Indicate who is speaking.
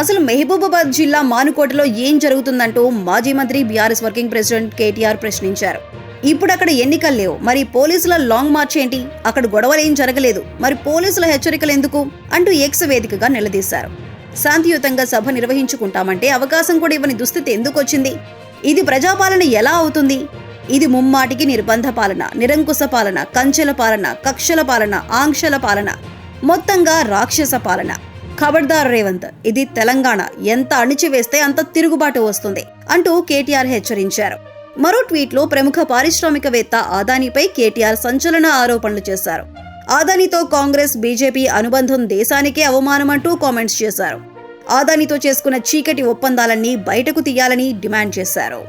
Speaker 1: అసలు మహబూబాబాద్ జిల్లా మానుకోటలో ఏం జరుగుతుందంటూ మాజీ మంత్రి బీఆర్ఎస్ వర్కింగ్ ప్రెసిడెంట్ కేటీఆర్ ప్రశ్నించారు. ఇప్పుడు అక్కడ ఎన్నికలు లేవు. మరి పోలీసుల లాంగ్ మార్చ్ ఏంటి? అక్కడ గొడవలు ఏం జరగలేదు. మరి పోలీసుల హెచ్చరికలు ఎందుకు? అంటూ ఎక్స్ వేదికగా నిలదీశారు. శాంతియుతంగా సభ నిర్వహించుకుంటామంటే అవకాశం కూడా ఇవ్వని దుస్థితి ఎందుకు వచ్చింది? ఇది ప్రజాపాలన ఎలా అవుతుంది? ఇది ముమ్మాటికి నిర్బంధ పాలన నిరంకుశ పాలన కంచెల పాలన కక్షల పాలన ఆంక్షల పాలన మొత్తంగా రాక్షస పాలన. ఖబర్దార్ రేవంత్ ఇది తెలంగాణ ఎంత అణిచివేస్తే అంత తిరుగుబాటు వస్తుంది అంటూ కేటీఆర్ హెచ్చరించారు. మరో ట్వీట్లో ప్రముఖ పారిశ్రామికవేత్త ఆదానీపై కేటీఆర్ సంచలన ఆరోపణలు చేశారు. ఆదానీతో కాంగ్రెస్ బీజేపీ అనుబంధం దేశానికే అవమానమంటూ కామెంట్స్ చేశారు. ఆదానీతో చేసుకున్న చీకటి ఒప్పందాలన్నీ బయటకు తీయాలని డిమాండ్ చేశారు.